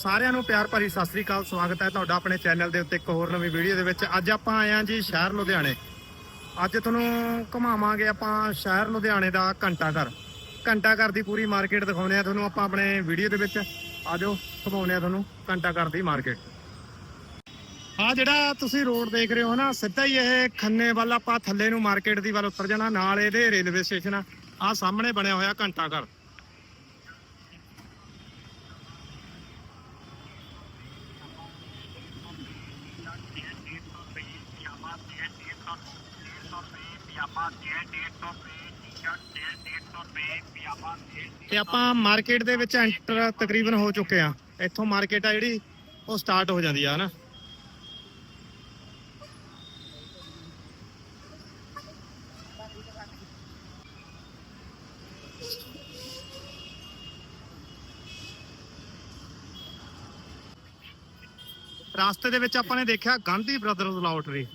ਸਾਰਿਆਂ ਨੂੰ ਪਿਆਰ ਭਰੀ ਸਤਿ ਸ੍ਰੀ ਅਕਾਲ, ਸਵਾਗਤ ਹੈ ਤੁਹਾਡਾ ਆਪਣੇ ਚੈਨਲ ਦੇ ਉੱਤੇ ਇੱਕ ਹੋਰ ਨਵੀਂ ਵੀਡੀਓ ਦੇ ਵਿੱਚ। ਅੱਜ ਆਪਾਂ ਆਏ ਹਾਂ ਜੀ ਸ਼ਹਿਰ ਲੁਧਿਆਣੇ। ਅੱਜ ਤੁਹਾਨੂੰ ਘੁਮਾਵਾਂਗੇ ਆਪਾਂ ਸ਼ਹਿਰ ਲੁਧਿਆਣੇ ਦਾ ਘੰਟਾ ਘਰ ਘੰਟਾ ਘਰ ਦੀ ਪੂਰੀ ਮਾਰਕੀਟ ਦਿਖਾਉਂਦੇ ਆ ਤੁਹਾਨੂੰ ਆਪਾਂ ਆਪਣੇ ਵੀਡੀਓ ਦੇ ਵਿੱਚ। ਆਜੋ ਘੁਮਾਉਂਦੇ ਆ ਤੁਹਾਨੂੰ ਘੰਟਾ ਘਰ ਦੀ ਮਾਰਕੀਟ ਆ ਜਿਹੜਾ ਤੁਸੀਂ ਰੋਡ ਦੇਖ ਰਹੇ ਹੋ ਨਾ, ਸਿੱਧਾ ਹੀ ਇਹ ਖੰਨੇ ਵੱਲ ਆਪਾਂ ਥੱਲੇ ਨੂੰ ਮਾਰਕੀਟ ਦੀ ਵੱਲ ਉਤਰ ਜਾਣਾ, ਨਾਲ ਇਹਦੇ ਰੇਲਵੇ ਸਟੇਸ਼ਨ ਆ। ਆਹ ਸਾਹਮਣੇ ਬਣਿਆ ਹੋਇਆ ਘੰਟਾ ਘਰ ਤੇ ਆਪਾਂ ਮਾਰਕੀਟ ਦੇ ਵਿੱਚ ਐਂਟਰ ਤਕਰੀਬਨ ਹੋ ਚੁੱਕੇ ਆ ਇੱਥੋਂ ਮਾਰਕੀਟ ਆ ਜਿਹੜੀ, ਉਹ ਸਟਾਰਟ ਹੋ ਜਾਂਦੀ ਆ, ਹਨਾ? ਰਾਸਤੇ ਦੇ ਵਿੱਚ ਆਪਾਂ ਨੇ ਦੇਖਿਆ ਗਾਂਧੀ ਬ੍ਰਦਰਜ਼ ਲਾਟਰੀ।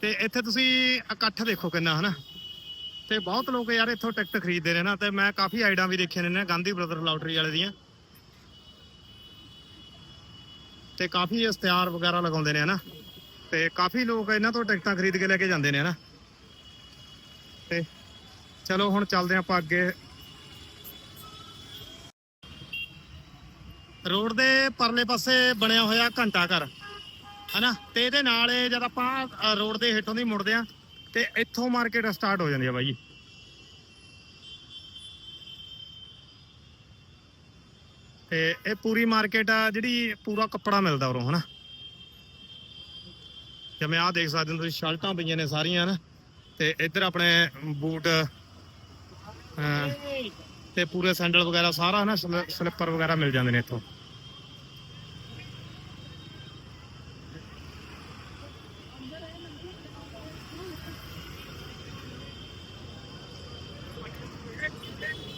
ਤੇ ਇੱਥੇ ਤੁਸੀਂ ਇਕੱਠ ਦੇਖੋ ਕਿੰਨਾ, ਹਨਾ? ਤੇ ਬਹੁਤ ਲੋਕ ਯਾਰ ਇੱਥੋਂ ਟਿਕਟ ਖਰੀਦਦੇ ਨੇ ਨਾ ਤੇ ਮੈਂ ਕਾਫੀ ਆਈਡਾਂ ਵੀ ਦੇਖੀਆਂ ਨੇ ਨਾ ਗਾਂਧੀ ਬ੍ਰਦਰ ਲਾਟਰੀ ਵਾਲੇ ਦੀਆਂ। ਤੇ ਕਾਫੀ ਇਸ਼ਤਿਹਾਰ ਵਗੈਰਾ ਲਗਾਉਂਦੇ ਨੇ, ਹਨਾ? ਤੇ ਕਾਫੀ ਲੋਕ ਇਹਨਾਂ ਤੋਂ ਟਿਕਟਾਂ ਖਰੀਦ ਕੇ ਲੈ ਕੇ ਜਾਂਦੇ ਨੇ, ਹਨਾ? ਤੇ ਚਲੋ, ਹੁਣ ਚੱਲਦੇ ਆਪਾਂ ਅੱਗੇ। ਰੋਡ ਦੇ ਪਰਲੇ ਪਾਸੇ ਬਣਿਆ ਹੋਇਆ ਘੰਟਾ ਘਰ। ਹਨਾ? ਤੇ ਇਹਦੇ ਨਾਲ ਇਹ ਜਦ ਆਪਾਂ ਰੋਡ ਦੇ ਹੇਠੋਂ ਦੀ ਮੁੜਦੇ ਆ, ਤੇ ਇੱਥੋਂ ਮਾਰਕੀਟ ਸਟਾਰਟ ਹੋ ਜਾਂਦੀ ਆ ਬਾਈ ਤੇ ਇਹ ਪੂਰੀ ਮਾਰਕੀਟ ਆ, ਜਿਹੜੀ ਪੂਰਾ ਕੱਪੜਾ ਮਿਲਦਾ ਉਰੋਂ, ਹਨਾ? ਜਿਵੇਂ ਆਹ ਦੇਖ ਸਕਦੇ ਹੋ, ਤੁਸੀਂ ਸ਼ਰਟਾਂ ਪਈਆਂ ਨੇ ਸਾਰੀਆਂ, ਹਨਾ? ਤੇ ਇੱਧਰ ਆਪਣੇ ਬੂਟ ਤੇ ਪੂਰੇ ਸੈਂਡਲ ਵਗੈਰਾ ਸਾਰਾ, ਹਨਾ? ਸਲਿੱਪਰ ਵਗੈਰਾ ਮਿਲ ਜਾਂਦੇ ਨੇ ਇੱਥੋਂ।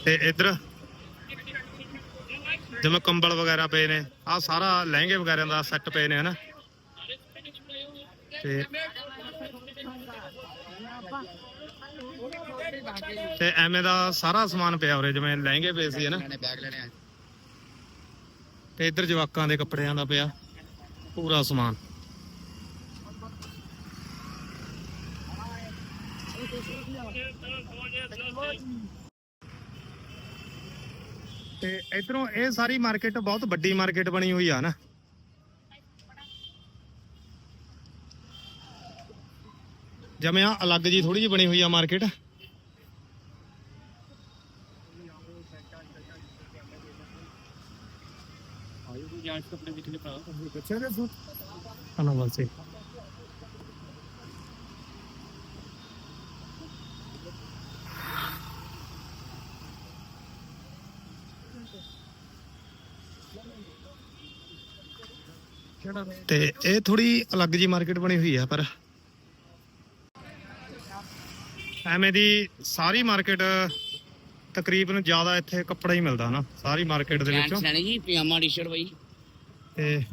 ਤੇ ਇੱਧਰ ਜਿਵੇਂ ਕੰਬਲ ਵਗੈਰਾ ਪਏ ਨੇ ਆ ਸਾਰਾ ਲਹਿੰਗੇ ਵਗੈਰਾ ਦਾ ਸੈੱਟ ਪਏ ਨੇ, ਹਨਾ? ਤੇ ਤੇ ਐਵੇਂ ਦਾ ਸਾਰਾ ਸਮਾਨ ਪਿਆ ਉਰੇ, ਜਿਵੇਂ ਲਹਿੰਗੇ ਪਏ ਸੀ, ਹਨਾ? ਤੇ ਇਧਰ ਜਵਾਕਾਂ ਦੇ ਕੱਪੜਿਆਂ ਦਾ ਪਿਆ ਪੂਰਾ ਸਮਾਨ। ਤੇ ਇਧਰੋਂ ਇਹ ਸਾਰੀ ਮਾਰਕੀਟ ਬਹੁਤ ਵੱਡੀ ਮਾਰਕੀਟ ਬਣੀ ਹੋਈ ਆ ਨਾ। ਜਿਵੇਂ ਆ ਅਲੱਗ ਜੀ ਥੋੜੀ ਜਿਹੀ ਬਣੀ ਹੋਈ ਆ ਮਾਰਕੀਟ ਜਾਂਚ ਕੱਪੜੇ ਵਿਕਨੇ ਭਰਾ ਬੱਚੇ ਦੇ ਸੂਟ ਧੰਨਵਾਦ ਸੇ ਤੇ ਇਹ ਥੋੜੀ ਅਲੱਗ ਜੀ ਮਾਰਕੀਟ ਬਣੀ ਹੋਈ ਆ ਪਰ ਐਵੇਂ ਦੀ ਸਾਰੀ ਮਾਰਕੀਟ ਤਕਰੀਬਨ ਜ਼ਿਆਦਾ ਇੱਥੇ ਕੱਪੜਾ ਹੀ ਮਿਲਦਾ ਨਾ ਸਾਰੀ ਮਾਰਕੀਟ ਦੇ ਵਿੱਚੋਂ। ਜੀ ਪਜਾਮਾ ਟੀ-ਸ਼ਰਟ ਬਾਈ। ਤੇ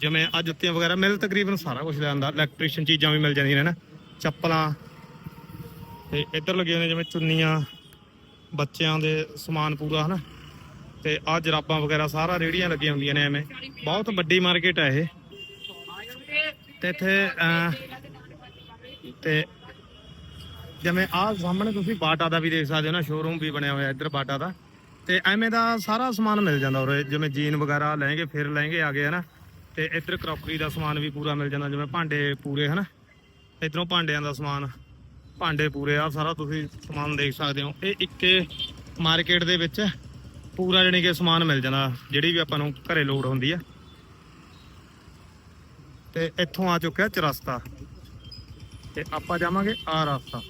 ਜਿਵੇਂ ਆ ਜੁੱਤੀਆਂ ਵਗੈਰਾ ਮਿਲ ਤਕਰੀਬਨ ਸਾਰਾ ਕੁਝ ਲਿਆਂਦਾ ਇਲੈਕਟ੍ਰੀਸ਼ੀਅਨ ਚੀਜ਼ਾਂ ਵੀ ਮਿਲ ਜਾਂਦੀਆਂ ਨੇ ਨਾ ਚੱਪਲਾਂ। ਤੇ ਇੱਧਰ ਲੱਗੇ ਹੋਏ ਨੇ ਜਿਵੇਂ ਚੁੰਨੀਆਂ ਬੱਚਿਆਂ ਦੇ ਸਮਾਨ ਪੂਰਾ ਹਨਾ। ਤੇ ਆ ਜਰਾਬਾਂ ਵਗੈਰਾ ਸਾਰਾ ਰੇੜੀਆਂ ਲੱਗੀਆਂ ਹੁੰਦੀਆਂ ਨੇ ਐਵੇਂ। ਬਹੁਤ ਵੱਡੀ ਮਾਰਕੀਟ ਹੈ ਇਹ। ਤੇ ਇੱਥੇ ਅਹ, ਤੇ ਜਿਵੇਂ ਆਹ ਸਾਹਮਣੇ ਤੁਸੀਂ ਬਾਟਾ ਦਾ ਵੀ ਦੇਖ ਸਕਦੇ ਹੋ ਨਾ ਸ਼ੋਰੂਮ ਵੀ ਬਣਿਆ ਹੋਇਆ ਇੱਧਰ ਬਾਟਾ ਦਾ। ਤੇ ਐਵੇਂ ਦਾ ਸਾਰਾ ਸਮਾਨ ਮਿਲ ਜਾਂਦਾ ਉਰੇ ਜਿਵੇਂ ਜੀਨ ਵਗੈਰਾ ਲਹਿੰਗੇ ਫਿਰ ਲਹਿੰਗੇ ਆ ਗਏ ਹਨਾ। ਤੇ ਇੱਧਰ ਕਰੋਕਰੀ ਦਾ ਸਮਾਨ ਵੀ ਪੂਰਾ ਮਿਲ ਜਾਂਦਾ ਜਿਵੇਂ ਭਾਂਡੇ ਪੂਰੇ ਹਨਾ। ਇੱਧਰੋਂ ਭਾਂਡਿਆਂ ਦਾ ਸਮਾਨ ਭਾਂਡੇ ਪੂਰੇ ਆ ਸਾਰਾ ਤੁਸੀਂ ਸਮਾਨ ਦੇਖ ਸਕਦੇ ਹੋ। ਇਹ ਇੱਕੇ ਮਾਰਕੀਟ ਦੇ ਵਿੱਚ ਪੂਰਾ ਜਾਣੀ ਕਿ ਸਮਾਨ ਮਿਲ ਜਾਂਦਾ, ਜਿਹੜੀ ਵੀ ਆਪਾਂ ਨੂੰ ਘਰੇ ਲੋੜ ਹੁੰਦੀ ਆ। ਤੇ ਇੱਥੋਂ ਆ ਚੁੱਕਿਆ ਚਰਸਤਾ ਤੇ ਆਪਾਂ ਜਾਵਾਂਗੇ ਆ ਰਸਤਾ।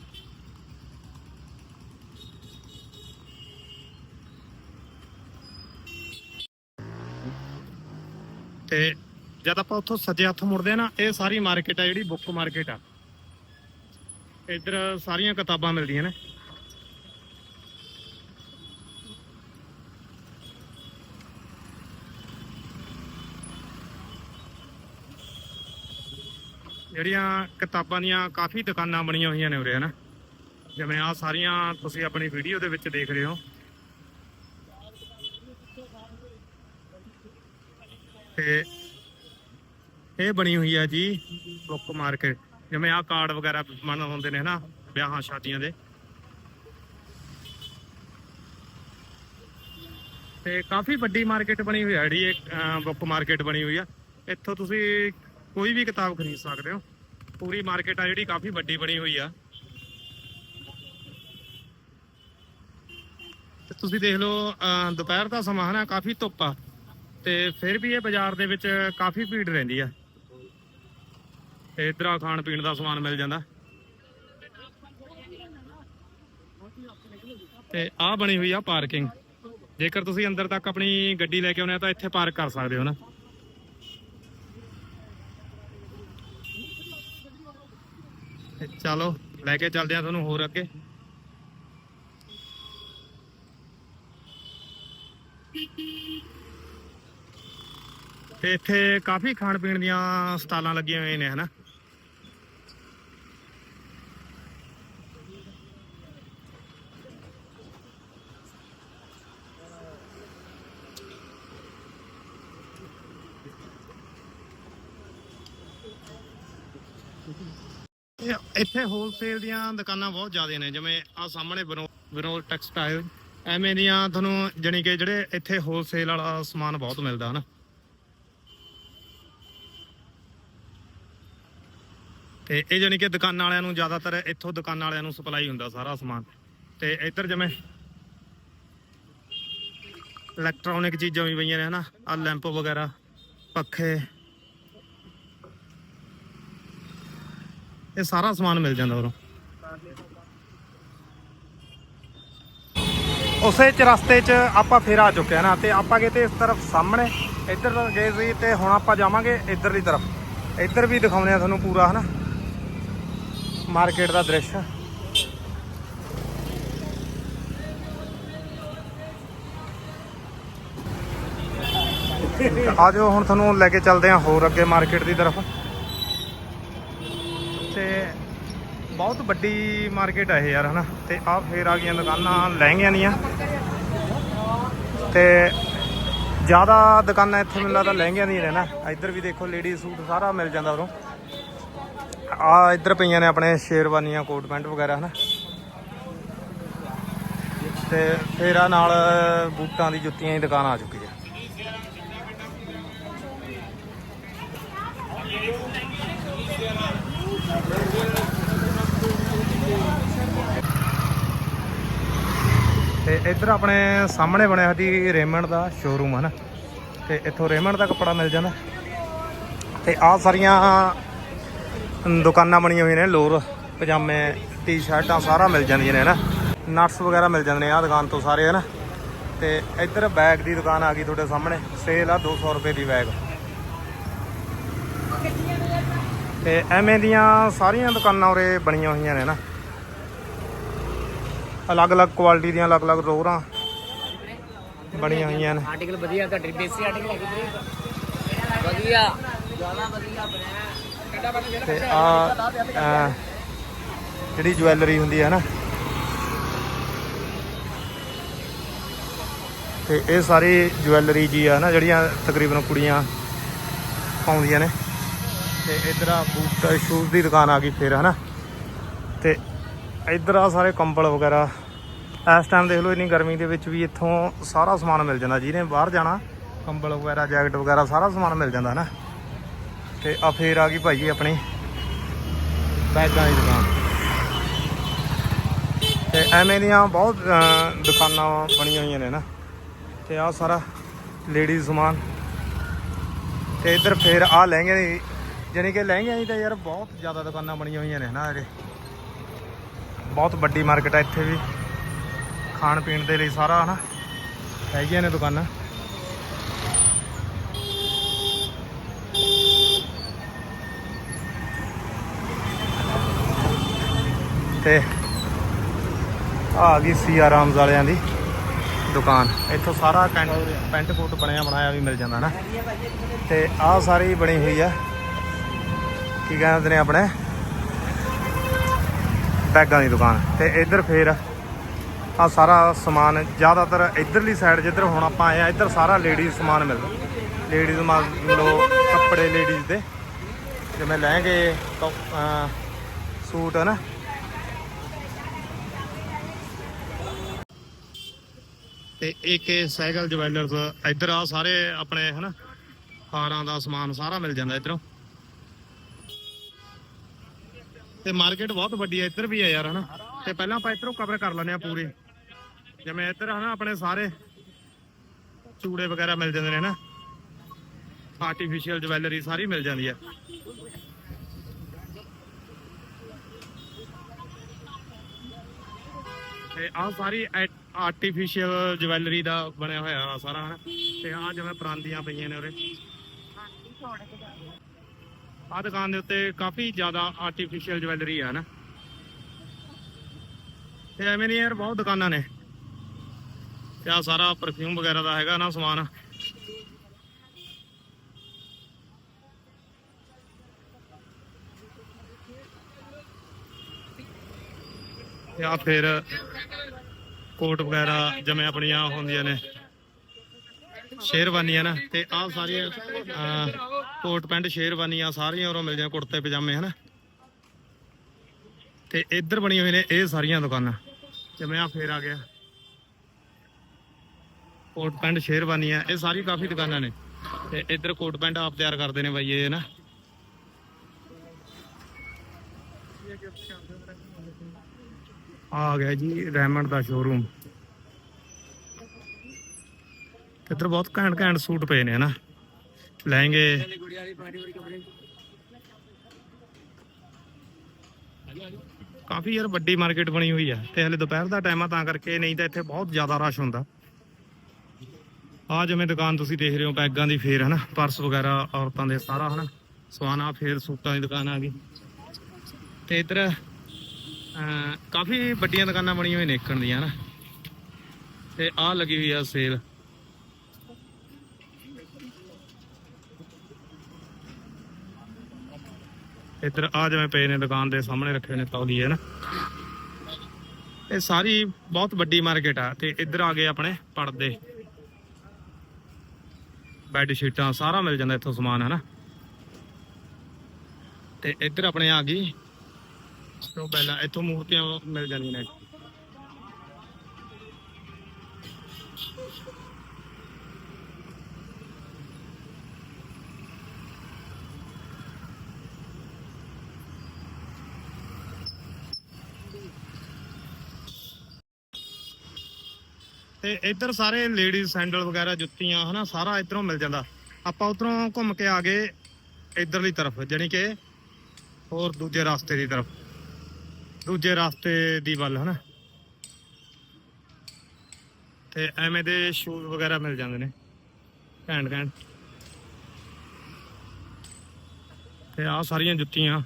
ਤੇ ਜਦ ਆਪਾਂ ਉੱਥੋਂ ਸੱਜੇ ਹੱਥ ਮੁੜਦੇ ਆ ਨਾ, ਇਹ ਸਾਰੀ ਮਾਰਕੀਟ ਆ ਜਿਹੜੀ, ਬੁੱਕ ਮਾਰਕੀਟ ਆ। ਇੱਧਰ ਸਾਰੀਆਂ ਕਿਤਾਬਾਂ ਮਿਲਦੀਆਂ ਨੇ। ਜਿਹੜੀਆਂ ਕਿਤਾਬਾਂ ਦੀਆਂ ਕਾਫੀ ਦੁਕਾਨਾਂ ਬਣੀਆਂ ਹੋਈਆਂ ਨੇ ਉਰੇ, ਹਨਾ? ਜਿਵੇਂ ਆ ਸਾਰੀਆਂ ਤੁਸੀਂ ਆਪਣੀ ਵੀਡੀਓ ਦੇ ਵਿੱਚ ਦੇਖ ਰਹੇ ਹੋ। ਤੇ ਇਹ ਬਣੀ ਹੋਈ ਹੈ ਜੀ ਬੁੱਕ ਮਾਰਕੀਟ। ਜਿਵੇਂ ਆ ਕਾਰਡ ਵਗੈਰਾ ਮੰਨ ਹੁੰਦੇ ਨੇ, ਹਨਾ? ਵਿਆਹਾਂ, ਸ਼ਾਦੀਆਂ ਦੇ। ਤੇ ਕਾਫੀ ਵੱਡੀ ਮਾਰਕੀਟ ਬਣੀ ਹੋਈ ਹੈ ਜਿਹੜੀ ਇਹ ਬੁੱਕ ਮਾਰਕੀਟ ਬਣੀ ਹੋਈ ਆ। ਇੱਥੋਂ ਤੁਸੀਂ ਕੋਈ ਵੀ ਕਿਤਾਬ ਖਰੀਦ ਸਕਦੇ ਹੋ। ਪੂਰੀ ਮਾਰਕੀਟ ਆ ਜਿਹੜੀ ਕਾਫੀ ਵੱਡੀ ਬਣੀ ਹੋਈ ਆ। ਤੇ ਤੁਸੀਂ ਦੇਖ ਲਓ ਅਹ, ਦੁਪਹਿਰ ਦਾ ਸਮਾਂ ਹੈ ਨਾ ਕਾਫੀ ਧੁੱਪ ਆ। ਤੇ ਫਿਰ ਵੀ ਇਹ ਬਾਜ਼ਾਰ ਦੇ ਵਿੱਚ ਕਾਫੀ ਭੀੜ ਰਹਿੰਦੀ ਆ। ਤੇ ਇਧਰ ਖਾਣ ਪੀਣ ਦਾ ਸਮਾਨ ਮਿਲ ਜਾਂਦਾ। ਤੇ ਆ ਬਣੀ ਹੋਈ ਆ ਪਾਰਕਿੰਗ। ਜੇਕਰ ਤੁਸੀਂ ਅੰਦਰ ਤੱਕ ਆਪਣੀ ਗੱਡੀ ਲੈ ਕੇ ਆਉਣੇ ਆ ਤਾਂ ਇੱਥੇ ਪਾਰਕ ਕਰ ਸਕਦੇ ਹੋ ਨਾ। ਤੇ ਚਲੋ, ਲੈ ਕੇ ਚੱਲਦੇ ਆ ਤੁਹਾਨੂੰ ਹੋਰ ਅੱਗੇ। ਤੇ ਇੱਥੇ ਕਾਫੀ ਖਾਣ ਪੀਣ ਦੀਆਂ ਸਟਾਲਾਂ ਲੱਗੀਆਂ ਹੋਈਆਂ ਨੇ, ਹਨਾ ਇਹ- ਇੱਥੇ ਹੋਲਸੇਲ ਦੀਆਂ ਦੁਕਾਨਾਂ ਬਹੁਤ ਜ਼ਿਆਦਾ ਨੇ, ਜਿਵੇਂ ਆ ਸਾਹਮਣੇ ਵਿਨੋਦ ਟੈਕਸਟਾਈਲ ਐਵੇਂ ਦੀਆਂ ਤੁਹਾਨੂੰ ਜਾਣੀ ਕਿ ਜਿਹੜੇ ਇੱਥੇ ਹੋਲਸੇਲ ਵਾਲਾ ਸਮਾਨ ਬਹੁਤ ਮਿਲਦਾ, ਹਨਾ? ਤੇ ਇਹ ਜਾਣੀ ਕਿ ਦੁਕਾਨਾਂ ਵਾਲਿਆਂ ਨੂੰ ਜ਼ਿਆਦਾਤਰ ਇੱਥੋਂ ਦੁਕਾਨਾਂ ਵਾਲਿਆਂ ਨੂੰ ਸਪਲਾਈ ਹੁੰਦਾ ਸਾਰਾ ਸਮਾਨ। ਤੇ ਇੱਧਰ ਜਿਵੇਂ ਇਲੈਕਟ੍ਰੋਨਿਕ ਚੀਜ਼ਾਂ ਵੀ ਪਈਆਂ ਨੇ, ਹਨਾ? ਆ ਲੈਂਪ ਵਗੈਰਾ, ਪੱਖੇ ਇਹ ਸਾਰਾ ਸਮਾਨ ਮਿਲ ਜਾਂਦਾ ਉਰੋਂ। ਉਸੇ ਚ ਰਸਤੇ 'ਚ ਆਪਾਂ ਫੇਰ ਆ ਚੁੱਕੇ ਆ ਨਾ ਤੇ ਆਪਾਂ ਗਏ ਤੇ ਇਸ ਤਰਫ ਸਾਹਮਣੇ, ਇੱਧਰ ਗਏ ਸੀ ਤੇ ਹੁਣ ਆਪਾਂ ਜਾਵਾਂਗੇ ਇੱਧਰਲੀ ਤਰਫ। ਇੱਧਰ ਵੀ ਦਿਖਾਉਣੇ ਆ ਤੁਹਾਨੂੰ ਪੂਰਾ, ਹਨਾ? ਮਾਰਕੀਟ ਦਾ ਦ੍ਰਿਸ਼। ਆ ਜਾਓ ਹੁਣ ਤੁਹਾਨੂੰ ਲੈ ਕੇ ਚੱਲਦੇ ਆ ਹੋਰ ਅੱਗੇ ਮਾਰਕੀਟ ਦੀ ਤਰਫ। ਤੇ ਬਹੁਤ ਵੱਡੀ ਮਾਰਕੀਟ ਹੈ ਇਹ ਯਾਰ, ਹਨਾ? ਤੇ ਆ ਫੇਰ ਆ ਗਈਆਂ ਦੁਕਾਨਾਂ, ਲਹਿੰਗਿਆਂ ਦੀਆਂ ਤੇ ਜ਼ਿਆਦਾ ਦੁਕਾਨਾਂ ਇੱਥੇ ਮੈਨੂੰ ਲੱਗਦਾ ਲਹਿੰਗਿਆਂ ਦੀਆਂ ਨੇ, ਨਾ? ਇੱਧਰ ਵੀ ਦੇਖੋ ਲੇਡੀ ਸੂਟ ਸਾਰਾ ਮਿਲ ਜਾਂਦਾ ਉਰੋਂ। ਆ ਇੱਧਰ ਪਈਆਂ ਨੇ ਆਪਣੇ ਸ਼ੇਰਵਾਨੀਆਂ, ਕੋਟ ਪੈਂਟ ਵਗੈਰਾ, ਹਨਾ? ਤੇ ਫੇਰ ਆ ਨਾਲ ਬੂਟਾਂ ਦੀ ਜੁੱਤੀਆਂ ਦੀ ਦੁਕਾਨ ਆ ਚੁੱਕੀ ਹੈ ਤੇ ਇੱਧਰ ਆਪਣੇ ਸਾਹਮਣੇ ਬਣਿਆ ਹੋਇਆ ਜੀ ਰੇਮੰਡ ਦਾ ਸ਼ੋਰੂਮ ਹੈ ਨਾ ਤੇ ਇੱਥੋਂ ਰੇਮੰਡ ਦਾ ਕੱਪੜਾ ਮਿਲ ਜਾਂਦਾ। ਤੇ ਆਹ ਸਾਰੀਆਂ ਦੁਕਾਨਾਂ ਬਣੀਆਂ ਹੋਈਆਂ ਨੇ, ਲੋਰ, ਪਜਾਮੇ, ਟੀ-ਸ਼ਰਟਾਂ ਸਾਰਾ ਮਿਲ ਜਾਂਦੀਆਂ ਨੇ ਨਾ ਨਟਸ ਵਗੈਰਾ ਮਿਲ ਜਾਂਦੇ ਨੇ ਆਹ ਦੁਕਾਨ ਤੋਂ ਸਾਰੇ ਹੈ ਨਾ ਤੇ ਇੱਧਰ ਬੈਗ ਦੀ ਦੁਕਾਨ ਆ ਗਈ ਤੁਹਾਡੇ ਸਾਹਮਣੇ। ਸੇਲ ਆ 200 ਰੁਪਏ ਦੀ ਬੈਗ। ਤੇ ਐਵੇਂ ਦੀਆਂ ਸਾਰੀਆਂ ਦੁਕਾਨਾਂ ਉਰੇ ਬਣੀਆਂ ਹੋਈਆਂ ਨੇ ਨਾ ਅਲੱਗ-ਅਲੱਗ ਕੁਆਲਿਟੀ ਦੀਆਂ ਅਲੱਗ-ਅਲੱਗ ਰੋਰਾਂ ਬਣੀਆਂ ਹੋਈਆਂ ਨੇ। ਆਰਟੀਕਲ ਵਧੀਆ ਤੁਹਾਡੇ ਦੇਸੀ ਆਰਟੀਕਲ ਹੈਗੇ ਵੀਰੇ। ਵਧੀਆ। ਜ਼ਿਆਦਾ ਵਧੀਆ ਬ੍ਰਾਂਡ ਤੇ ਆ ਜਿਹੜੀ ਜੁਐਲਰੀ ਹੁੰਦੀ ਹੈ ਨਾ। ਤੇ ਇਹ ਸਾਰੀ ਜੁਐਲਰੀ ਜੀ ਆ ਨਾ ਜਿਹੜੀਆਂ ਤਕਰੀਬਨ ਕੁੜੀਆਂ ਪਾਉਂਦੀਆਂ ਨੇ। ਤੇ ਇਧਰ ਆ ਬੂਟ ਸ਼ੂਜ਼ ਦੀ ਦੁਕਾਨ ਆ ਗਈ ਫਿਰ ਹਨਾ। ਤੇ ਇਧਰ ਆ ਸਾਰੇ ਕੰਬਲ ਵਗੈਰਾ। ਇਸ ਟਾਈਮ ਦੇਖ ਲਓ ਇੰਨੀ ਗਰਮੀ ਦੇ ਵਿੱਚ ਵੀ ਇੱਥੋਂ ਸਾਰਾ ਸਮਾਨ ਮਿਲ ਜਾਂਦਾ, ਜਿਹਨੇ ਬਾਹਰ ਜਾਣਾ, ਕੰਬਲ ਵਗੈਰਾ ਜੈਕਟ ਵਗੈਰਾ, ਸਾਰਾ ਸਮਾਨ ਮਿਲ ਜਾਂਦਾ ਨਾ ਤੇ ਆ ਫੇਰ ਆ ਗਈ ਭਾਈ ਆਪਣੀ ਬੈਗਾਂ ਦੀ ਦੁਕਾਨ। ਤੇ ਐਵੇਂ ਦੀਆਂ ਬਹੁਤ ਦੁਕਾਨਾਂ ਬਣੀਆਂ ਹੋਈਆਂ ਨੇ ਨਾ। ਤੇ ਆ ਸਾਰਾ ਲੇਡੀਜ਼ ਸਮਾਨ। ਤੇ ਇੱਧਰ ਫੇਰ ਆ ਲਹਿੰਗੇ ਦੀ, ਜਾਣੀ ਕਿ ਲਹਿੰਗਿਆਂ ਦੀ ਤਾਂ ਯਾਰ ਬਹੁਤ ਜ਼ਿਆਦਾ ਦੁਕਾਨਾਂ ਬਣੀਆਂ ਹੋਈਆਂ ਨੇ ਨਾ ਇਹਦੇ। ਬਹੁਤ ਵੱਡੀ ਮਾਰਕੀਟ ਹੈ ਇੱਥੇ ਵੀ। ਖਾਣ ਪੀਣ ਦੇ ਲਈ ਸਾਰਾ, ਹਨਾ? ਹੈਗੀਆਂ ਨੇ ਦੁਕਾਨਾਂ। ਤੇ ਆ ਗਈ ਸੀ ਆਰਾਮਜ਼ ਵਾਲਿਆਂ ਦੀ ਦੁਕਾਨ। ਇੱਥੋਂ ਸਾਰਾ ਪੈਂਟ ਕੋਟ ਬਣਿਆ ਬਣਾਇਆ ਵੀ ਮਿਲ ਜਾਂਦਾ ਨਾ ਤੇ ਆਹ ਸਾਰੀ ਬਣੀ ਹੋਈ ਆ। ਕੀ ਕਹਿੰਦੇ ਨੇ ਆਪਣੇ? ਬੈਗਾਂ ਦੀ ਦੁਕਾਨ। ਤੇ ਇੱਧਰ ਫੇਰ ਆ ਸਾਰਾ ਸਮਾਨ ਜ਼ਿਆਦਾਤਰ ਇੱਧਰਲੀ ਸਾਈਡ ਜਿੱਧਰ ਹੁਣ ਆਪਾਂ ਆਏ ਆ, ਇੱਧਰ ਸਾਰਾ ਲੇਡੀਜ਼ ਸਮਾਨ ਮਿਲਦਾ। ਲੇਡੀਜ਼ ਮੰਨ ਲਓ ਕੱਪੜੇ ਲੇਡੀਜ਼ ਦੇ। ਜਿਵੇਂ ਲਹਿੰਗੇ ਟੌਪ- ਸੂਟ, ਹੈ ਨਾ? ਤੇ ਇੱਕ ਸਾਈਕਲ ਜਵੈਲਰਸ, ਇੱਧਰ ਆ ਸਾਰੇ ਆਪਣੇ ਹਨਾ ਹਾਰਾਂ ਦਾ ਸਮਾਨ ਸਾਰਾ ਮਿਲ ਜਾਂਦਾ ਇੱਧਰੋਂ। ਤੇ ਮਾਰਕੀਟ ਬਹੁਤ ਵੱਡੀ ਹੈ ਇੱਧਰ ਵੀ ਹੈ ਯਾਰ ਹਨਾ ਤੇ ਪਹਿਲਾਂ ਆਪਾਂ ਇੱਧਰੋਂ ਕਵਰ ਕਰ ਲੈਣੇ ਆ ਪੂਰੀ। ਜਿਵੇਂ ਇੱਧਰ ਹਨਾ ਆਪਣੇ ਸਾਰੇ ਚੂੜੇ ਵਗੈਰਾ ਮਿਲ ਜਾਂਦੇ ਨੇ ਨਾ ਆਰਟੀਫੀਸ਼ੀਅਲ ਜਵੈਲਰੀ ਸਾਰੀ ਮਿਲ ਜਾਂਦੀ ਹੈ। ਤੇ ਆ ਸਾਰੀ ਆਰਟੀਫੀਸ਼ੀਅਲ ਜਵੈਲਰੀ ਦਾ ਬਣਿਆ ਹੋਇਆ ਵਾ ਸਾਰਾ ਹਨਾ। ਤੇ ਆ ਜਿਵੇਂ ਪਰਾਂਦੀਆਂ ਪਈਆਂ ਨੇ ਉਰੇ। ਆ ਦੁਕਾਨ ਦੇ ਉੱਤੇ ਕਾਫੀ ਜ਼ਿਆਦਾ ਆਰਟੀਫੀਸ਼ੀਅਲ ਜਵੈਲਰੀ ਆ ਨਾ ਤੇ ਐਵੇਂ ਨਹੀਂ ਯਾਰ ਬਹੁਤ ਦੁਕਾਨਾਂ ਨੇ। ਤੇ ਆ ਸਾਰਾ ਪਰਫਿਊਮ ਵਗੈਰਾ ਦਾ ਹੈਗਾ ਨਾ ਸਮਾਨ। ਤੇ ਆ ਫਿਰ ਕੋਟ ਵਗੈਰਾ ਜਿਵੇਂ ਆਪਣੀਆਂ ਹੁੰਦੀਆਂ ਨੇ। ਸ਼ੇਰਵਾਨੀਆਂ ਨਾ, ਤੇ ਆਹ ਸਾਰੀਆਂ ਕੋਟ ਪੈਂਟ, ਸ਼ੇਰਵਾਨੀਆਂ ਸਾਰੀਆਂ ਉਰੋਂ ਮਿਲ ਜਾਂਦੀਆਂ ਕੁੜਤੇ, ਪਜਾਮੇ, ਹਨਾ। ਤੇ ਇੱਧਰ ਬਣੀ ਹੋਈ ਨੇ ਇਹ ਸਾਰੀਆਂ ਦੁਕਾਨਾਂ। ਜਿਵੇਂ ਆ ਫੇਰ ਆ ਗਿਆ। ਕੋਟ ਪੈਂਟ, ਸ਼ੇਰਵਾਨੀਆਂ, ਇਹ ਸਾਰੀ ਕਾਫੀ ਦੁਕਾਨਾਂ ਨੇ। ਤੇ ਇੱਧਰ ਕੋਟ ਪੈਂਟ ਆਪ ਤਿਆਰ ਕਰਦੇ ਨੇ ਬਾਈ, ਇਹ ਨਾ। ਆ ਗਿਆ ਜੀ, ਰੈਮੰਡ ਦਾ ਸ਼ੋਰੂਮ ਇੱਧਰ ਬਹੁਤ ਘੈਂਟ ਘੈਂਟ ਸੂਟ ਪਏ ਨੇ ਹਨਾ ਲਹਿੰਗੇ। ਕਾਫੀ ਯਾਰ ਵੱਡੀ ਮਾਰਕੀਟ ਬਣੀ ਹੋਈ ਆ। ਤੇ ਹਲੇ ਦੁਪਹਿਰ ਦਾ ਟਾਈਮ ਆ, ਤਾਂ ਕਰਕੇ ਨਹੀਂ ਤਾਂ ਇੱਥੇ ਬਹੁਤ ਜ਼ਿਆਦਾ ਰਸ਼ ਹੁੰਦਾ। ਆ ਜਿਵੇਂ ਦੁਕਾਨ ਤੁਸੀਂ ਦੇਖ ਰਹੇ ਹੋ ਬੈਗਾਂ ਦੀ ਫੇਰ, ਹਨਾ? ਪਰਸ ਵਗੈਰਾ, ਔਰਤਾਂ ਦੇ ਸਾਰਾ, ਹਨਾ? ਸਵਾਨਾ, ਫੇਰ ਸੂਟਾਂ ਦੀ ਦੁਕਾਨ ਆ ਗਈ। ਤੇ ਇੱਧਰ ਕਾਫੀ ਵੱਡੀਆਂ ਦੁਕਾਨਾਂ ਬਣੀਆਂ ਹੋਈਆਂ ਨੇ ਦੀਆਂ, ਹਨਾ? ਤੇ ਆ ਲੱਗੀ ਹੋਈ ਆ ਸੇਲ। ਇੱਧਰ ਆ ਜਿਵੇਂ ਪਏ ਨੇ ਦੁਕਾਨ ਦੇ ਸਾਹਮਣੇ ਰੱਖੇ ਨੇ ਤੌਲੀਏ ਨਾ ਇਹ ਸਾਰੀ ਬਹੁਤ ਵੱਡੀ ਮਾਰਕੀਟ ਆ। ਤੇ ਇੱਧਰ ਆ ਗਏ ਆਪਣੇ ਪੜਦੇ ਬੈੱਡ ਸ਼ੀਟਾਂ ਸਾਰਾ ਮਿਲ ਜਾਂਦਾ ਇੱਥੋਂ ਸਮਾਨ, ਹਨਾ? ਤੇ ਇੱਧਰ ਆਪਣੇ ਆ ਗਈ। ਸੋ ਪਹਿਲਾਂ ਇੱਥੋਂ ਮੂਰਤੀਆਂ ਮਿਲ ਜਾਂਦੀਆਂ ਨੇ। ਤੇ ਇੱਧਰ ਸਾਰੇ ਲੇਡੀਜ਼ ਸੈਂਡਲ ਵਗੈਰਾ, ਜੁੱਤੀਆਂ, ਹਨਾ, ਸਾਰਾ ਇੱਧਰੋਂ ਮਿਲ ਜਾਂਦਾ। ਆਪਾਂ ਉਧਰੋਂ ਘੁੰਮ ਕੇ ਆ ਗਏ ਇੱਧਰਲੀ ਤਰਫ, ਜਾਣੀ ਕਿ ਹੋਰ ਦੂਜੇ ਰਸਤੇ ਦੀ ਤਰਫ। ਦੂਜੇ ਰਸਤੇ ਦੀ ਵੱਲ, ਹਨਾ। ਤੇ ਐਵੇਂ ਦੇ ਸ਼ੂਜ਼ ਵਗੈਰਾ ਮਿਲ ਜਾਂਦੇ ਨੇ, ਘੈਂਟ ਘੈਂਟ। ਤੇ ਆ ਸਾਰੀਆਂ ਜੁੱਤੀਆਂ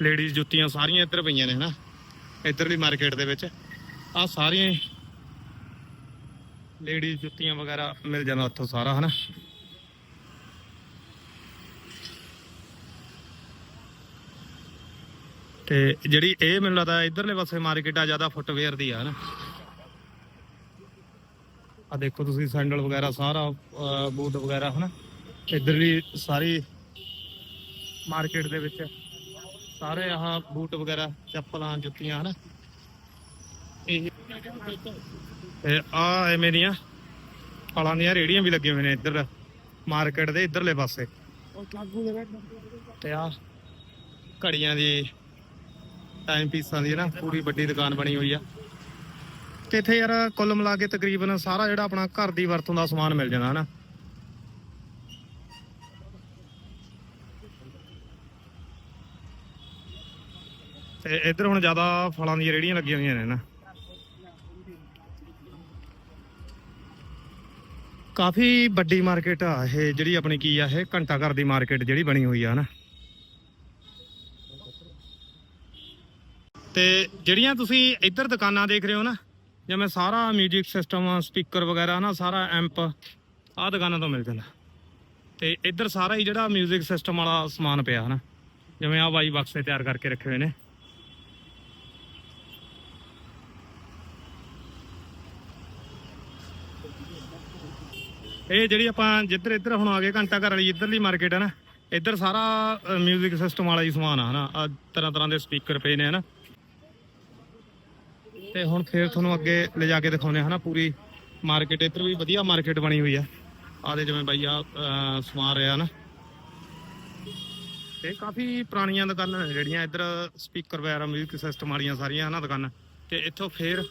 ਲੇਡੀਜ਼ ਜੁੱਤੀਆਂ ਸਾਰੀਆਂ ਇੱਧਰ ਪਈਆਂ ਨੇ, ਹਨਾ। ਇੱਧਰਲੀ ਮਾਰਕੀਟ ਦੇ ਵਿੱਚ। ਆ ਸਾਰੀਆਂ ਲੇਡੀਜ਼ ਜੁੱਤੀਆਂ ਵਗੈਰਾ ਮਿਲ ਜਾਂਦਾ ਉੱਥੋਂ ਸਾਰਾ, ਹਨਾ? ਤੇ ਜਿਹੜੀ ਇਹ ਮੈਨੂੰ ਲੱਗਦਾ ਇਧਰਲੇ ਪਾਸੇ ਮਾਰਕੀਟ ਆ, ਜ਼ਿਆਦਾ ਫੁੱਟਵੇਅਰ ਦੀ ਆ ਨਾ ਆ ਦੇਖੋ ਤੁਸੀਂ ਸੈਂਡਲ ਵਗੈਰਾ ਸਾਰਾ ਬੂਟ ਵਗੈਰਾ, ਹਨਾ? ਇਧਰਲੀ ਸਾਰੀ ਮਾਰਕੀਟ ਦੇ ਵਿੱਚ ਸਾਰੇ ਆਹ ਬੂਟ ਵਗੈਰਾ, ਚੱਪਲਾਂ, ਜੁੱਤੀਆਂ, ਹਨਾ? ਇਹ ਤੇ ਆ ਐਵੇਂ ਦੀਆਂ ਫਲਾਂ ਦੀਆਂ ਰੇੜੀਆਂ ਵੀ ਲੱਗੀਆਂ ਹੋਈਆਂ ਨੇ ਇੱਧਰ ਮਾਰਕੀਟ ਦੇ ਇੱਧਰਲੇ ਪਾਸੇ। ਤੇ ਆ ਘੜੀਆਂ ਦੀ ਟਾਈਮ ਪੀਸਾਂ ਦੀ ਨਾ ਪੂਰੀ ਵੱਡੀ ਦੁਕਾਨ ਬਣੀ ਹੋਈ ਆ। ਤੇ ਇੱਥੇ ਯਾਰ ਕੁੱਲ ਮਿਲਾ ਕੇ ਤਕਰੀਬਨ ਸਾਰਾ ਜਿਹੜਾ ਆਪਣਾ ਘਰ ਦੀ ਵਰਤੋਂ ਦਾ ਸਮਾਨ ਮਿਲ ਜਾਂਦਾ ਹਨਾ? ਤੇ ਇੱਧਰ ਹੁਣ ਜ਼ਿਆਦਾ ਫਲਾਂ ਦੀਆਂ ਰੇੜੀਆਂ ਲੱਗੀਆਂ ਹੋਈਆਂ ਨੇ ਨਾ ਕਾਫੀ ਵੱਡੀ ਮਾਰਕੀਟ ਆ ਇਹ ਜਿਹੜੀ ਆਪਣੀ ਕੀ ਆ ਇਹ ਘੰਟਾ ਘਰ ਦੀ ਮਾਰਕੀਟ ਜਿਹੜੀ ਬਣੀ ਹੋਈ ਆ ਨਾ ਤੇ ਜਿਹੜੀਆਂ ਤੁਸੀਂ ਇੱਧਰ ਦੁਕਾਨਾਂ ਦੇਖ ਰਹੇ ਹੋ ਨਾ ਜਿਵੇਂ ਸਾਰਾ 뮤직 ਸਿਸਟਮ ਸਪੀਕਰ ਵਗੈਰਾ ਨਾ ਸਾਰਾ ਐਂਪ ਆਹ ਦੁਕਾਨਾਂ ਤੋਂ ਮਿਲ ਜਾਂਦਾ ਤੇ ਇੱਧਰ ਸਾਰਾ ਹੀ ਜਿਹੜਾ 뮤직 ਸਿਸਟਮ ਵਾਲਾ ਸਮਾਨ ਪਿਆ ਹਨਾ ਜਿਵੇਂ ਆ ਬਾਈ ਬਕਸੇ ਤਿਆਰ ਕਰਕੇ ਰੱਖੇ ਹੋਏ ਨੇ ਇਹ ਜਿਹੜੀ ਆਪਾਂ ਜਿੱਧਰ ਇੱਧਰ ਹੁਣ ਆ ਗਏ ਘੰਟਾ ਘਰ ਵਾਲੀ ਇੱਧਰਲੀ ਮਾਰਕੀਟ ਹੈ ਨਾ ਇੱਧਰ ਸਾਰਾ 뮤직 ਸਿਸਟਮ ਵਾਲਾ ਹੀ ਸਮਾਨ ਆ ਹਨਾ ਆਹ ਤਰ੍ਹਾਂ ਤਰ੍ਹਾਂ ਦੇ ਸਪੀਕਰ ਪਏ ਨੇ ਹਨਾ ਤੇ ਹੁਣ ਫੇਰ ਤੁਹਾਨੂੰ ਅੱਗੇ ਲਿਜਾ ਕੇ ਦਿਖਾਉਂਦੇ ਹਾਂ ਹਨਾ ਪੂਰੀ ਮਾਰਕੀਟ ਇੱਧਰ ਵੀ ਵਧੀਆ ਮਾਰਕੀਟ ਬਣੀ ਹੋਈ ਆ ਆਹ ਦੇ ਜਿਵੇਂ ਬਾਈ ਆ ਸਮਾਨ ਰਿਹਾ ਨਾ ਤੇ ਕਾਫੀ ਪੁਰਾਣੀਆਂ ਦੁਕਾਨਾਂ ਨੇ ਜਿਹੜੀਆਂ ਇੱਧਰ ਸਪੀਕਰ ਵਗੈਰਾ 뮤직 ਸਿਸਟਮ ਵਾਲੀਆਂ ਸਾਰੀਆਂ ਹਨਾ ਦੁਕਾਨਾਂ ਤੇ ਇੱਥੋਂ ਫੇਰ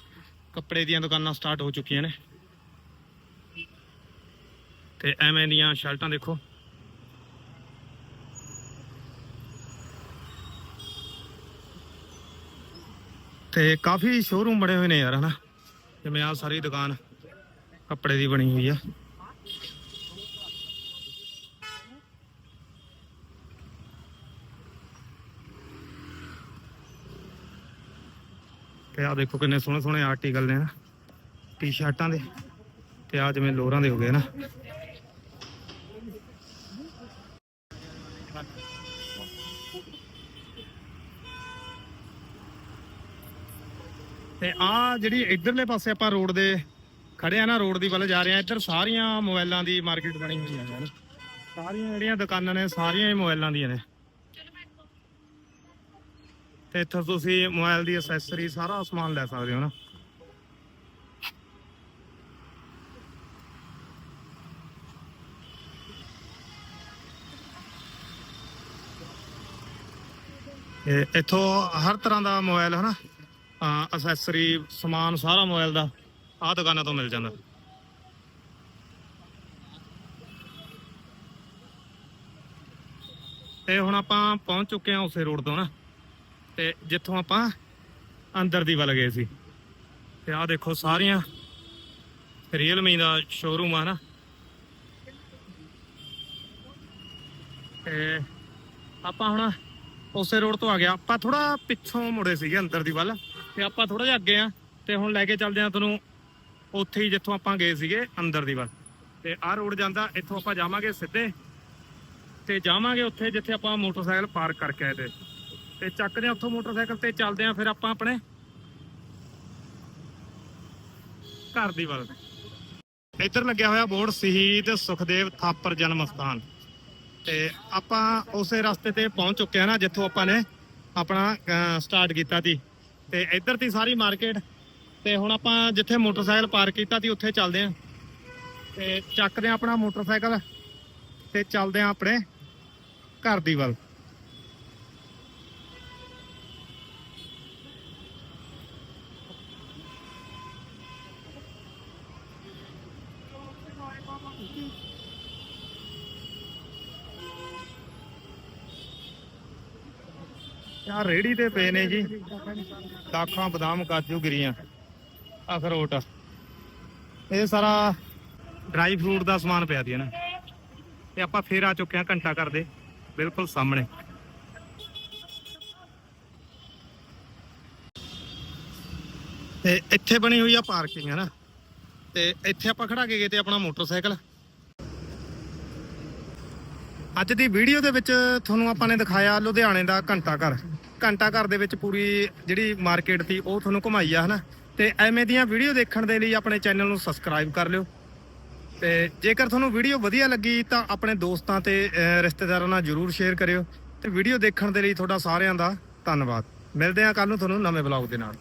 ਕੱਪੜੇ ਦੀਆਂ ਦੁਕਾਨਾਂ ਸਟਾਰਟ ਹੋ ਚੁੱਕੀਆਂ ਨੇ ਤੇ ਐਵੇਂ ਦੀਆਂ ਸ਼ਰਟਾਂ ਦੇਖੋ। ਤੇ ਕਾਫੀ ਸ਼ੋਰੂਮ ਬਣੇ ਹੋਏ ਨੇ ਯਾਰ, ਹਨਾ? ਜਿਵੇਂ ਆ ਸਾਰੀ ਦੁਕਾਨ ਕੱਪੜੇ ਦੀ ਬਣੀ ਹੋਈ ਆ। ਤੇ ਆ ਦੇਖੋ ਕਿੰਨੇ ਸੋਹਣੇ ਸੋਹਣੇ ਆਰਟੀਕਲ ਨੇ ਨਾ ਟੀ-ਸ਼ਰਟਾਂ ਦੇ ਤੇ ਆ ਜਿਵੇਂ ਲੋਰਾਂ ਦੇ ਹੋ ਗਏ ਨਾ ਤੇ ਆ ਜਿਹੜੀ ਇਧਰਲੇ ਪਾਸੇ ਆਪਾਂ ਰੋਡ ਦੇ ਖੜੇ ਆ ਨਾ, ਰੋਡ ਦੀ ਵੱਲ ਜਾ ਰਹੇ ਆ, ਇੱਧਰ ਸਾਰੀਆਂ ਮੋਬਾਈਲਾਂ ਦੀ ਮਾਰਕੀਟ ਬਣੀ ਹੋਈ ਆ ਯਾਰ। ਸਾਰੀਆਂ ਜਿਹੜੀਆਂ ਦੁਕਾਨਾਂ ਨੇ, ਸਾਰੀਆਂ ਹੀ ਮੋਬਾਈਲਾਂ ਦੀਆਂ ਨੇ। ਤੇ ਇੱਥੋਂ ਤੁਸੀਂ ਮੋਬਾਈਲ ਦੀ ਐਕਸੈਸਰੀ ਸਾਰਾ ਸਮਾਨ ਲੈ ਸਕਦੇ ਹੋ ਨਾ। ਇੱਥੋਂ ਹਰ ਤਰ੍ਹਾਂ ਦਾ ਮੋਬਾਈਲ ਨਾ ਅਸੈਸਰੀ ਸਮਾਨ ਸਾਰਾ ਮੋਬਾਈਲ ਦਾ, ਆਹ ਦੁਕਾਨਾਂ ਤੋਂ ਮਿਲ ਜਾਂਦਾ। ਤੇ ਹੁਣ ਆਪਾਂ ਪਹੁੰਚ ਚੁੱਕੇ ਹਾਂ ਉਸੇ ਰੋਡ ਤੋਂ ਨਾ। ਤੇ ਜਿੱਥੋਂ ਆਪਾਂ ਅੰਦਰ ਦੀ ਵੱਲ ਗਏ ਸੀ। ਤੇ ਆਹ ਦੇਖੋ ਸਾਰੀਆਂ ਰੀਅਲਮੀ ਦਾ ਸ਼ੋਰੂਮ ਆ ਨਾ। ਤੇ ਆਪਾਂ ਹੁਣ ਉਸੇ ਰੋਡ ਤੋਂ ਆ ਗਿਆ ਆਪਾਂ ਥੋੜਾ ਪਿੱਛੋਂ ਮੁੜੇ ਸੀਗੇ ਅੰਦਰ ਦੀ ਵੱਲ। ਤੇ ਆਪਾਂ ਥੋੜਾ ਜਿਹਾ ਅੱਗੇ ਆ ਤੇ ਹੁਣ ਲੈ ਕੇ ਚੱਲਦੇ ਆ ਤੁਹਾਨੂੰ ਉੱਥੇ ਹੀ ਜਿੱਥੋਂ ਆਪਾਂ ਗਏ ਸੀਗੇ ਅੰਦਰ ਦੀ ਵੱਲ। ਤੇ ਆਹ ਰੋਡ ਜਾਂਦਾ, ਇੱਥੋਂ ਆਪਾਂ ਜਾਵਾਂਗੇ ਸਿੱਧੇ ਤੇ ਜਾਵਾਂਗੇ ਉੱਥੇ ਜਿੱਥੇ ਆਪਾਂ ਮੋਟਰਸਾਈਕਲ ਪਾਰਕ ਕਰਕੇ ਆਏ ਤੇ। ਤੇ ਚੱਕਦੇ ਆ ਉੱਥੋਂ ਮੋਟਰਸਾਈਕਲ ਤੇ ਚੱਲਦੇ ਆ ਫਿਰ ਆਪਾਂ ਆਪਣੇ ਘਰ ਦੀ ਵੱਲ। ਇੱਧਰ ਲੱਗਿਆ ਹੋਇਆ ਬੋਰਡ ਸ਼ਹੀਦ ਸੁਖਦੇਵ ਥਾਪਰ ਜਨਮ ਸਥਾਨ। ਤੇ ਆਪਾਂ ਉਸੇ ਰਸਤੇ ਤੇ ਪਹੁੰਚ ਚੁੱਕੇ ਆ ਨਾ ਜਿੱਥੋਂ ਆਪਾਂ ਨੇ ਆਪਣਾ ਸਟਾਰਟ ਕੀਤਾ ਸੀ। ਤੇ ਇੱਧਰ ਦੀ ਸਾਰੀ ਮਾਰਕੀਟ ਤੇ ਹੁਣ ਆਪਾਂ ਜਿੱਥੇ ਮੋਟਰਸਾਈਕਲ ਪਾਰਕ ਕੀਤਾ ਸੀ ਉੱਥੇ ਚੱਲਦੇ ਆ ਤੇ ਚੱਕਦੇ ਆ ਆਪਣਾ ਮੋਟਰਸਾਈਕਲ ਤੇ ਚੱਲਦੇ ਆ ਆਪਣੇ ਘਰ ਦੀ ਵੱਲ। ਯਾਰ ਰੇੜੀ ਤੇ ਪਏ ਨੇ ਜੀ। ਦਾਖਾਂ, ਬਦਾਮ, ਕਾਜੂ, ਗਿਰੀਆਂ। ਅਖਰੋਟ ਇਹ ਸਾਰਾ ਡਰਾਈ ਫਰੂਟ ਦਾ ਸਮਾਨ ਪਿਆ ਦੀ ਨਾ। ਤੇ ਆਪਾਂ ਫੇਰ ਆ ਚੁੱਕੇ ਹਾਂ ਘੰਟਾ ਘਰ ਬਿਲਕੁਲ ਸਾਹਮਣੇ। ਤੇ ਇੱਥੇ ਬਣੀ ਹੋਈ ਆ ਪਾਰਕਿੰਗ, ਹੈ ਨਾ? ਤੇ ਇੱਥੇ ਆਪਾਂ ਖੜਾ ਕੇ ਗਏ ਤੇ ਆਪਣਾ ਮੋਟਰਸਾਈਕਲ। ਅੱਜ ਦੀ ਵੀਡੀਓ ਦੇ ਵਿੱਚ ਤੁਹਾਨੂੰ ਆਪਾਂ ਨੇ ਦਿਖਾਇਆ ਲੁਧਿਆਣੇ ਦਾ ਘੰਟਾ ਘਰ। ਘੰਟਾ ਘਰ ਦੇ ਵਿੱਚ ਪੂਰੀ ਜਿਹੜੀ ਮਾਰਕੀਟ ਸੀ, ਉਹ ਤੁਹਾਨੂੰ ਘੁਮਾਈ ਆ, ਹਨਾ? ਤੇ ਐਵੇਂ ਦੀਆਂ ਵੀਡੀਓ ਦੇਖਣ ਦੇ ਲਈ ਆਪਣੇ ਚੈਨਲ ਨੂੰ ਸਬਸਕ੍ਰਾਈਬ ਕਰ ਲਿਓ। ਤੇ ਜੇਕਰ ਤੁਹਾਨੂੰ ਵੀਡੀਓ ਵਧੀਆ ਲੱਗੀ, ਤਾਂ ਆਪਣੇ ਦੋਸਤਾਂ ਤੇ ਰਿਸ਼ਤੇਦਾਰਾਂ ਨਾਲ ਜਰੂਰ ਸ਼ੇਅਰ ਕਰਿਓ। ਤੇ ਵੀਡੀਓ ਦੇਖਣ ਦੇ ਲਈ ਤੁਹਾਡਾ ਸਾਰਿਆਂ ਦਾ ਧੰਨਵਾਦ। ਮਿਲਦੇ ਹਾਂ ਕੱਲ ਨੂੰ ਤੁਹਾਨੂੰ ਨਵੇਂ ਬਲੌਗ ਦੇ ਨਾਲ।